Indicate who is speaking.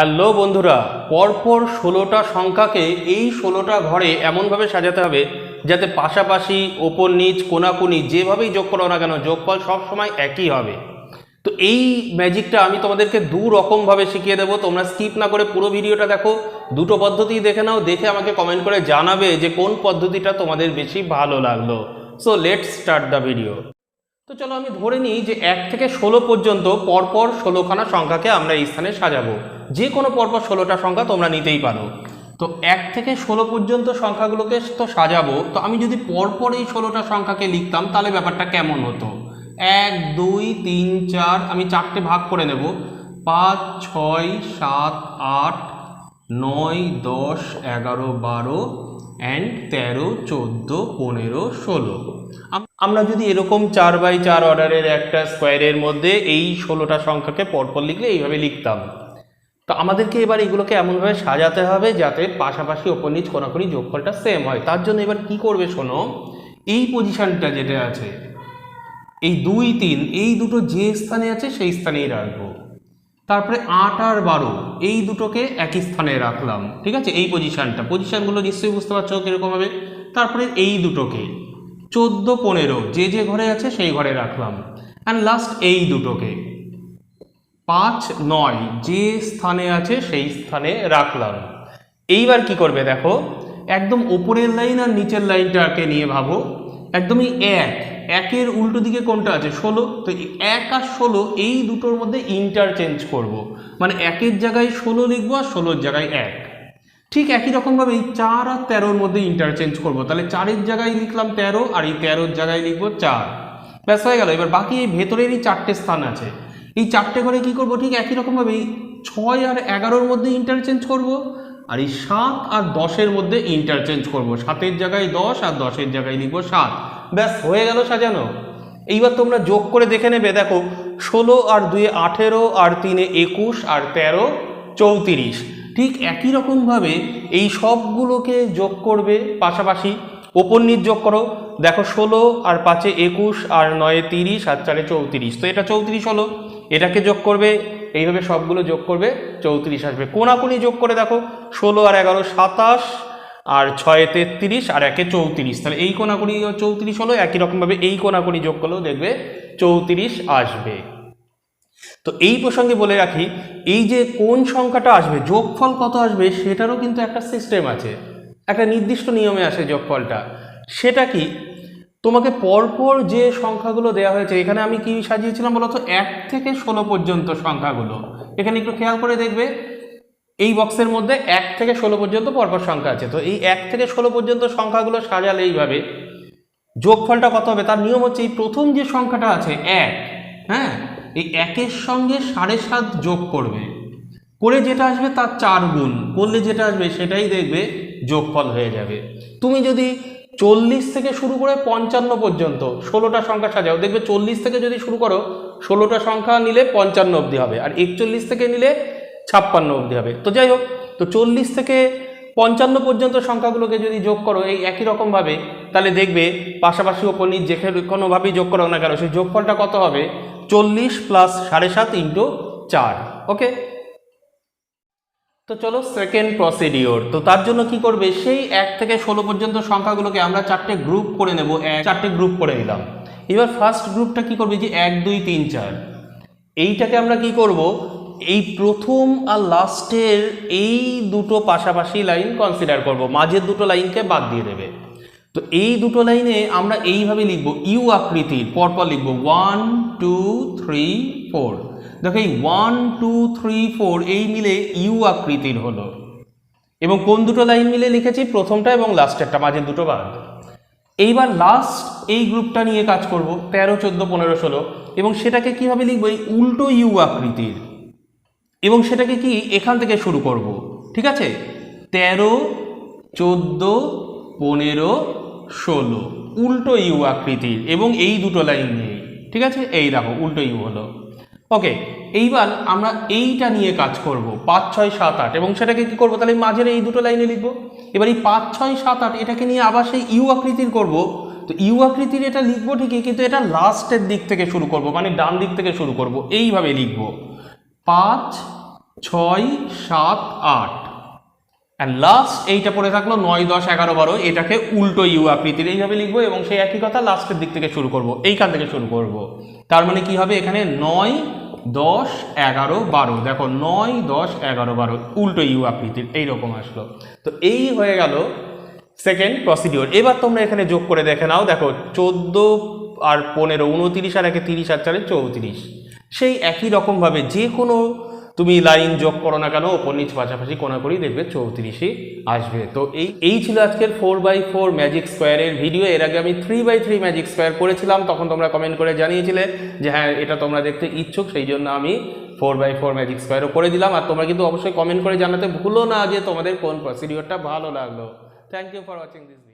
Speaker 1: Hello বন্ধুরা, পরপর ষোলোটা সংখ্যাকে এই ষোলোটা ঘরে এমনভাবে সাজাতে হবে যাতে পাশাপাশি, ওপর নিচ, কোনাকুনি যেভাবেই যোগ করো না কেন, যোগফল সবসময় একই হবে। তো এই ম্যাজিকটা আমি তোমাদেরকে দু রকমভাবে শিখিয়ে দেবো। তোমরা স্কিপ না করে পুরো ভিডিওটা দেখো, দুটো পদ্ধতি দেখে নাও, দেখে আমাকে কমেন্ট করে জানাবে যে কোন পদ্ধতিটা তোমাদের বেশি ভালো লাগল। So let start the video তো চলো আমি ধরে নিই যে এক থেকে ষোলো পর্যন্ত পরপর ষোলোখানা সংখ্যাকে আমরা এই স্থানে সাজাবো। যে কোনো পরপর ষোলোটা সংখ্যা তোমরা নিতেই পারো। তো এক থেকে ষোলো পর্যন্ত সংখ্যাগুলোকে তো সাজাবো। তো আমি যদি পরপর এই ষোলোটা সংখ্যাকে লিখতাম, তাহলে ব্যাপারটা কেমন হতো? এক, দুই, তিন, চার, আমি চারটে ভাগ করে নেব। পাঁচ, ছয়, সাত, আট, নয়, দশ, এগারো, বারো অ্যান্ড তেরো, চোদ্দ, পনেরো, ষোলো। আমরা যদি এরকম চার বাই চার অর্ডারের একটা স্কোয়ারের মধ্যে এই ষোলোটা সংখ্যাকে পরপর লিখলে এইভাবে লিখতাম। তো আমাদেরকে এবার এগুলোকে এমনভাবে সাজাতে হবে যাতে পাশাপাশি ওপর নিচ কোনাকুনি যোগফলটা সেম হয়। তার জন্য এবার কি করবে শোনো? এই পজিশানটা যেটা আছে, এই দুই তিন, এই দুটো যে স্থানে আছে সেই স্থানেই রাখব। তারপরে আট আর বারো, এই দুটোকে একই স্থানে রাখলাম। ঠিক আছে? এই পজিশানটা পজিশানগুলো নিশ্চয়ই বুঝতে পারছ কীরকম হবে? তারপরে এই দুটোকে, চোদ্দ, পনেরো, যে যে ঘরে আছে সেই ঘরে রাখলাম। অ্যান্ড লাস্ট এই দুটোকে। পাঁচ নয়, যে স্থানে আছে সেই স্থানে রাখলাম। এইবার কি করবে দেখো, একদম ওপরের লাইন আর নিচের লাইনটাকে নিয়ে ভাবো। একদমই এক, একের উল্টো দিকে কোনটা আছে? ষোলো। তো এক আর ষোলো, এই দুটোর মধ্যে ইন্টারচেঞ্জ করব। মানে একের জায়গায় ষোলো লিখব আর ষোলোর জায়গায় এক। ঠিক একই রকমভাবে এই চার আর তেরোর মধ্যে ইন্টারচেঞ্জ করব। তাহলে চারের জায়গায় লিখলাম তেরো আর এই তেরোর জায়গায় লিখব চার। ব্যাস হয়ে গেল। এবার বাকি এই ভেতরেরই চারটে স্থান আছে। এই চারটে ঘরে কি করব? ঠিক একই রকমভাবে এই ছয় আর এগারোর মধ্যে ইন্টারচেঞ্জ করব আর এই সাত আর দশের মধ্যে ইন্টারচেঞ্জ করব। সাতের জায়গায় দশ আর দশের জায়গায় লিখব সাত। ব্যাস, হয়ে গেল সাজানো। এইবার তোমরা যোগ করে দেখে নেবে, দেখো, ষোলো আর দুয়ে আঠেরো আর তিনে একুশ আর তেরো চৌত্রিশ। ঠিক একই রকমভাবে এই সবগুলোকে যোগ করবে পাশাপাশি ওপর নিচ যোগ করো। দেখো, ষোলো আর পাঁচে একুশ আর নয়ে তিরিশ আর চারে চৌত্রিশ। তো এটা চৌত্রিশ হলো। এটাকে যোগ করবে, এইভাবে সবগুলো যোগ করবে, চৌত্রিশ আসবে। কোনাকুনি যোগ করে দেখো, ষোলো আর এগারো সাতাশ, আর ছয়ে তেত্রিশ, আর একে চৌত্রিশ। তাহলে এই কোনাকুনি চৌত্রিশ হলো, একই রকমভাবে এই কোনাকুনি যোগ করলেও দেখবে চৌত্রিশ আসবে। তো এই প্রসঙ্গে বলে রাখি, এই যে কোন সংখ্যাটা আসবে, যোগফল কত আসবে, সেটারও কিন্তু একটা সিস্টেম আছে। একটা নির্দিষ্ট নিয়মে আসে যোগফলটা। সেটা কি? তোমাকে পরপর যে সংখ্যাগুলো দেওয়া হয়েছে, এখানে আমি কি সাজিয়েছিলাম বলতো? এক থেকে ষোলো পর্যন্ত সংখ্যাগুলো। এখানে একটু খেয়াল করে দেখবে, এই বক্সের মধ্যে এক থেকে ষোলো পর্যন্ত পরপর সংখ্যা আছে। তো এই এক থেকে ষোলো পর্যন্ত সংখ্যাগুলো সাজালে এইভাবে যোগফলটা কত হবে? তার নিয়ম হচ্ছে এই প্রথম যে সংখ্যাটা আছে, এক হ্যাঁ? এই একের সঙ্গে সাড়ে সাত যোগ করবে। করে যেটা আসবে তার চার গুণ। করলে যেটা আসবে সেটাই দেখবে যোগফল হয়ে যাবে। তুমি যদি চল্লিশ থেকে শুরু করে পঞ্চান্ন পর্যন্ত ষোলোটা সংখ্যা সাজাও। দেখবে চল্লিশ থেকে যদি শুরু করো, ষোলোটা সংখ্যা নিলে পঞ্চান্ন অবধি হবে আর একচল্লিশ থেকে নিলে ছাপ্পান্ন অবধি হবে। তো যাই হোক, তো চল্লিশ থেকে পঞ্চান্ন পর্যন্ত সংখ্যাগুলোকে যদি যোগ করো এই একই রকমভাবে, তাহলে দেখবে পাশাপাশি ওপর নিচ যে কোনোভাবেই যোগ করো না কেন, সেই যোগফলটা কত হবে? চল্লিশ প্লাস সাড়ে সাত ইন্টু চার। ওকে? তো চলো সেকেন্ড প্রসিডিওর তো তার জন্য কি করবে? সেই এক থেকে ষোলো পর্যন্ত সংখ্যাগুলোকে আমরা চারটে গ্রুপ করে নেব চারটে গ্রুপ করে নিলাম। এবার ফার্স্ট গ্রুপটা কি করবে? যে এক, দুই, তিন, চার। এইটাকে আমরা কি করব? এই প্রথম আর লাস্টের এই দুটো পাশাপাশি লাইন কনসিডার করব। মাঝের দুটো লাইনকে বাদ দিয়ে দেবে। তো এই দুটো লাইনে আমরা এইভাবে লিখব, ইউ আকৃতির, পরপর লিখব ওয়ান টু থ্রি ফোর দেখো এই ওয়ান টু থ্রি ফোর এই মিলে ইউ আকৃতির হলো। এবং কোন দুটো লাইন মিলে লিখেছি? প্রথমটা এবং লাস্টেরটা, মাঝের দুটো বাদ এইবার লাস্ট এই গ্রুপটা নিয়ে কাজ করব, তেরো, চোদ্দ, পনেরো, ষোলো। এবং সেটাকে কীভাবে লিখব? এই উল্টো ইউ আকৃতির। এবং সেটাকে কি? এখান থেকে শুরু করব। ঠিক আছে? তেরো, চোদ্দ, পনেরো, ষোলো। উল্টো ইউ আকৃতির। এবং এই দুটো লাইন নিয়ে। ঠিক আছে? এই দেখো, উল্টো ইউ হলো। ওকে এইবার আমরা এইটা নিয়ে কাজ করব, পাঁচ, ছয়, সাত, আট। এবং সেটাকে কি করব? তাহলে মাঝের এই দুটো লাইনে লিখব। এবার এই পাঁচ, ছয়, সাত, আট, এটাকে নিয়ে আবার সেই ইউ আকৃতির করব। তো ইউ আকৃতির এটা লিখব ঠিকই, কিন্তু এটা লাস্টের দিক থেকে শুরু করব মানে ডান দিক থেকে শুরু করব। এইভাবে লিখব। পাঁচ, ছয়, সাত, আট। অ্যান্ড লাস্ট এইটা পড়ে থাকল নয়, দশ, এগারো, বারো। এটাকে উল্টো ইউ আকৃতির এইভাবে লিখব এবং সেই একই কথা লাস্টের দিক থেকে শুরু করব। এইখান থেকে শুরু করব। তার মানে কি হবে? এখানে নয় দশ, এগারো, বারো। দেখো, নয়, দশ, এগারো, বারো। উল্টো ইউ আকৃতির। এইরকম আসলো। তো এই হয়ে গেল সেকেন্ড প্রসিডিওর এবার তোমরা এখানে যোগ করে দেখে নাও। দেখো, চোদ্দ আর পনেরো, উনতিরিশ আর একে তিরিশ আর চারে চৌত্রিশ। সেই একই রকমভাবে যে কোনো তুমি লাইন যোগ করো না কেন? ওপর নিচ পাশাপাশি কোনা করেই দেখবে চৌত্রিশই আসবে। তো এই এই ছিল আজকের ফোর বাই ফোর ম্যাজিক স্কোয়ারের ভিডিও এর আগে আমি three by three magic square করেছিলাম, তখন তোমরা কমেন্ট করে জানিয়েছিলে যে হ্যাঁ এটা তোমরা দেখতে ইচ্ছুক, সেই জন্য আমি ফোর বাই ফোর ম্যাজিক স্কোয়ারও করে দিলাম। আর তোমরা কিন্তু অবশ্যই কমেন্ট করে জানাতে ভুলো না যে তোমাদের কোন প্রসিডিওরটা ভালো লাগল। Thank you for watching this